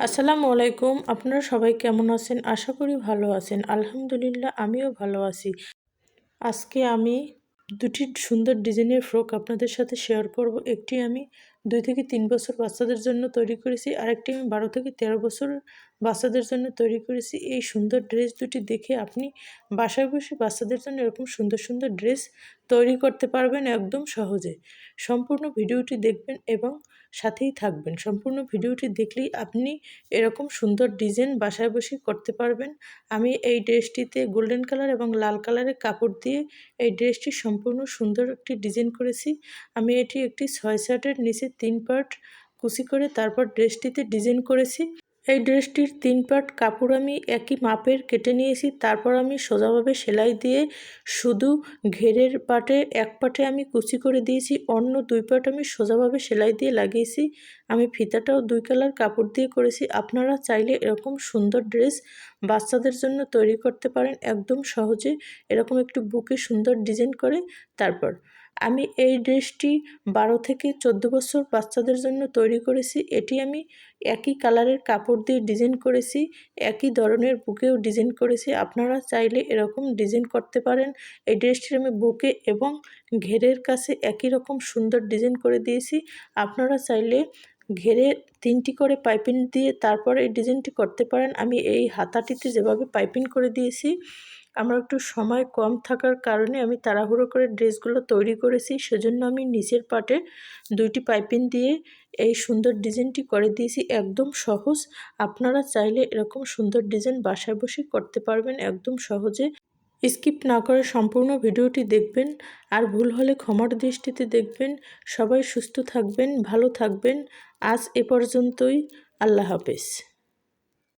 আসসালামু আলাইকুম। আপনারা সবাই কেমন আছেন? আশা করি ভালো আছেন। আলহামদুলিল্লাহ, আমিও ভালো আছি। আজকে আমি দুটি সুন্দর ডিজাইনের ফ্রক আপনাদের সাথে শেয়ার করব। একটি আমি দুই থেকে তিন বছর বাচ্চাদের জন্য তৈরি করেছি। আরেকটি আমি বারো থেকে তেরো বছর বাচ্চাদের জন্য তৈরি করেছি। এই সুন্দর ড্রেস দুটি দেখে আপনি বাসায় বসে বাচ্চাদের জন্য এরকম সুন্দর সুন্দর ড্রেস তৈরি করতে পারবেন একদম সহজে। সম্পূর্ণ ভিডিওটি দেখবেন এবং সাথেই থাকবেন। সম্পূর্ণ ভিডিওটি দেখলেই আপনি এরকম সুন্দর ডিজাইন বাসায় বসে করতে পারবেন। আমি এই ড্রেসটিতে গোল্ডেন কালার এবং লাল কালারের কাপড় দিয়ে এই ড্রেসটি সম্পূর্ণ সুন্দর একটি ডিজাইন করেছি। আমি এটি একটি ছয় শার্টের নিচে তিন পার্ট কুচি করে তারপর ড্রেসটিতে ডিজাইন করেছি। এই ড্রেসটির তিন পার্ট কাপড় আমি একই মাপের কেটে নিয়েছি। তারপর আমি সোজাভাবে সেলাই দিয়ে শুধু ঘেরের পাটে এক পাটে আমি কুচি করে দিয়েছি। অন্য দুই পাট আমি সোজাভাবে সেলাই দিয়ে লাগিয়েছি। আমি ফিতাটাও দুই কালার কাপড় দিয়ে করেছি। আপনারা চাইলে এরকম সুন্দর ড্রেস বাচ্চাদের জন্য তৈরি করতে পারেন একদম সহজে। এরকম একটু বুকে সুন্দর ডিজাইন করে তারপর। আমি এই ড্রেসটি বারো থেকে চোদ্দ বছর বাচ্চাদের জন্য তৈরি করেছি। এটি আমি একই কালারের কাপড় দিয়ে ডিজাইন করেছি, একই ধরনের বুকেও ডিজাইন করেছি। আপনারা চাইলে এরকম ডিজাইন করতে পারেন। এই ড্রেসটির আমি বুকে এবং ঘেরের কাছে একই রকম সুন্দর ডিজাইন করে দিয়েছি। আপনারা চাইলে ঘেরে তিনটি করে পাইপিং দিয়ে তারপর এই ডিজাইনটি করতে পারেন। আমি এই হাতাটিতে যেভাবে পাইপিং করে দিয়েছি, আমার একটু সময় কম থাকার কারণে আমি তাড়াহুড়ো করে ড্রেসগুলো তৈরি করেছি। সেজন্য আমি নিচের পাটে দুইটি পাইপিং দিয়ে এই সুন্দর ডিজাইনটি করে দিয়েছি। একদম সহজ। আপনারা চাইলে এরকম সুন্দর ডিজাইন বাসায় বসে করতে পারবেন। একদম সহজে স্কিপ না করে সম্পূর্ণ ভিডিওটি দেখবেন আর ভুল হলে ক্ষমার দৃষ্টিতে দেখবেন। সবাই সুস্থ থাকবেন, ভালো থাকবেন। আজ এ পর্যন্তই। আল্লাহ হাফেজ।